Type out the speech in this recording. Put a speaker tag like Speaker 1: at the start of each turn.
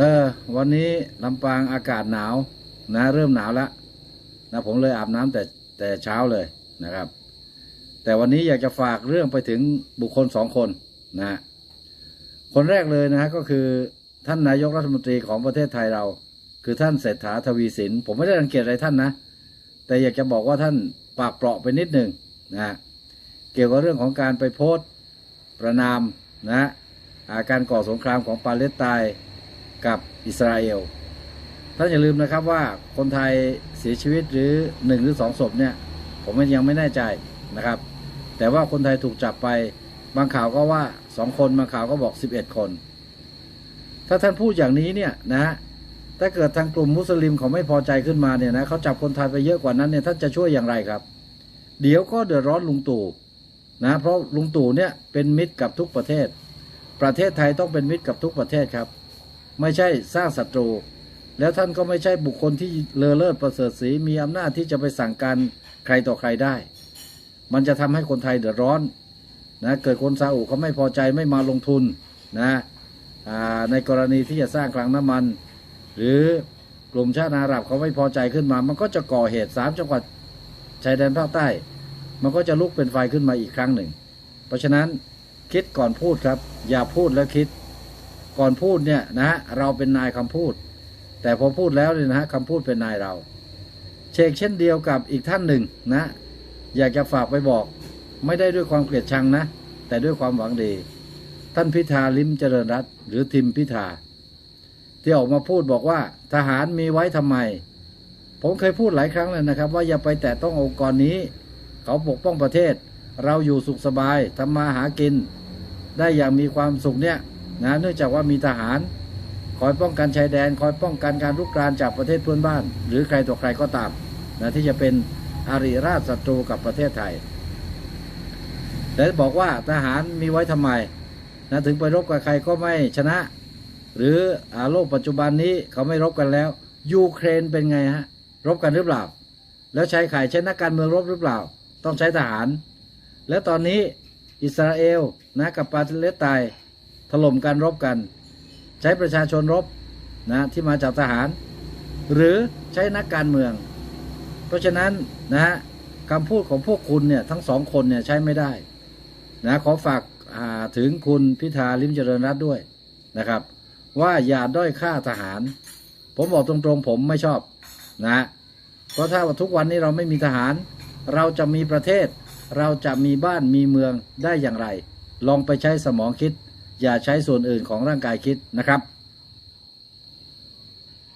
Speaker 1: เออ วันนี้ลำปางอากาศหนาวนะเริ่มหนาวแล้วนะผมเลยอาบน้ำแต่แต่เช้าเลยนะครับ แต่วันนี้อยากจะฝากเรื่องไปถึงบุคคลสองคนนะคนแรกเลยนะฮะก็คือท่านนายกรัฐมนตรีของประเทศไทยเรา คือท่านเศรษฐาทวีสิน ผมไม่ได้รังเกียจอะไรท่านนะ แต่อยากจะบอกว่าท่านปากเปราะไปนิดหนึ่งนะเกี่ยวกับเรื่องของการไปโพสต์ประนามนะอาการก่อสงครามของปาเลสไตน์ กับอิสราเอลท่านอย่าลืมนะครับว่าคนไทยเสียชีวิตหรือหนึ่งหรือสองศพเนี่ย ผมยังไม่แน่ใจนะครับ แต่ว่าคนไทยถูกจับไปบางข่าวก็ว่าสองคนบางข่าวก็บอกสิบเอ็ดคน ถ้าท่านพูดอย่างนี้เนี่ยนะฮะถ้าเกิดทางกลุ่มมุสลิมเขาไม่พอใจขึ้นมาเนี่ยนะเขาจับคนไทยไปเยอะกว่านั้นเนี่ยท่านจะช่วยอย่างไรครับ เดี๋ยวก็เดือดร้อนลุงตู่นะเพราะลุงตู่เนี่ยเป็นมิตรกับทุกประเทศ ประเทศไทยต้องเป็นมิตรกับทุกประเทศครับ ไม่ใช่สร้างศัตรู แล้วท่านก็ไม่ใช่บุคคลที่เลอเลิศประเสริฐศรีมีอำนาจที่จะไปสั่งการใครต่อใครได้ มันจะทำให้คนไทยเดือดร้อนนะเกิดคนซาอุเขาไม่พอใจไม่มาลงทุนนะในกรณีที่จะสร้างคลังน้ำมัน หรือกลุ่มชาติอาหรับเขาไม่พอใจขึ้นมา มันก็จะก่อเหตุสามจังหวัดชายแดนภาคใต้ มันก็จะลุกเป็นไฟขึ้นมาอีกครั้งหนึ่ง เพราะฉะนั้นคิดก่อนพูดครับ อย่าพูดแล้วคิด ก่อนพูดเนี่ยนะฮะเราเป็นนายคำพูด แต่พอพูดแล้วเนี่ยนะฮะคำพูดเป็นนายเรา เชกเช่นเดียวกับอีกท่านหนึ่งนะ อยากจะฝากไปบอก ไม่ได้ด้วยความเกลียดชังนะ แต่ด้วยความหวังดี ท่านพิธาลิมเจริญรัตหรือทิมพิธา ที่ออกมาพูดบอกว่า ทหารมีไว้ทำไม ผมเคยพูดหลายครั้งแล้วนะครับ ว่าอย่าไปแตะต้ององค์กรนี้ เขาปกป้องประเทศ เราอยู่สุขสบายทำมาหากิน ได้อย่างมีความสุขเนี่ย นะเนื่องจากว่ามีทหาร คอยป้องกันชายแดน คอยป้องกันการรุกรานจากประเทศเพื่อนบ้าน หรือใครต่อใครก็ตามนะที่จะเป็นอาริราชศัตรูกับประเทศไทย แต่บอกว่าทหารมีไว้ทำไมนะถึงไปรบกับใครก็ไม่ชนะ หรืออาโลกปัจจุบันนี้เขาไม่รบกันแล้ว ยูเครนเป็นไงฮะ รบกันหรือเปล่า แล้วใช้ไข่ใช้นักการเมืองรบหรือเปล่า ต้องใช้ทหาร แล้วตอนนี้อิสราเอลนะกับปาเลสไตน์ ถล่มกันรบกัน ใช้ประชาชนรบนะที่มาจากทหาร หรือใช้นักการเมือง เพราะฉะนั้นนะฮะคำพูดของพวกคุณเนี่ยทั้งสองคนเนี่ยใช้ไม่ได้นะขอฝากาถึงคุณพิธาลิมเจริญรัตด้วยนะครับ ว่าอย่าด้อยค่าทหาร ผมบอกตรงๆผมไม่ชอบนะเพราะถ้าว่าทุกวันนี้เราไม่มีทหาร เราจะมีประเทศ เราจะมีบ้านมีเมืองได้อย่างไร ลองไปใช้สมองคิด อย่าใช้ส่วนอื่นของร่างกายคิดนะครับ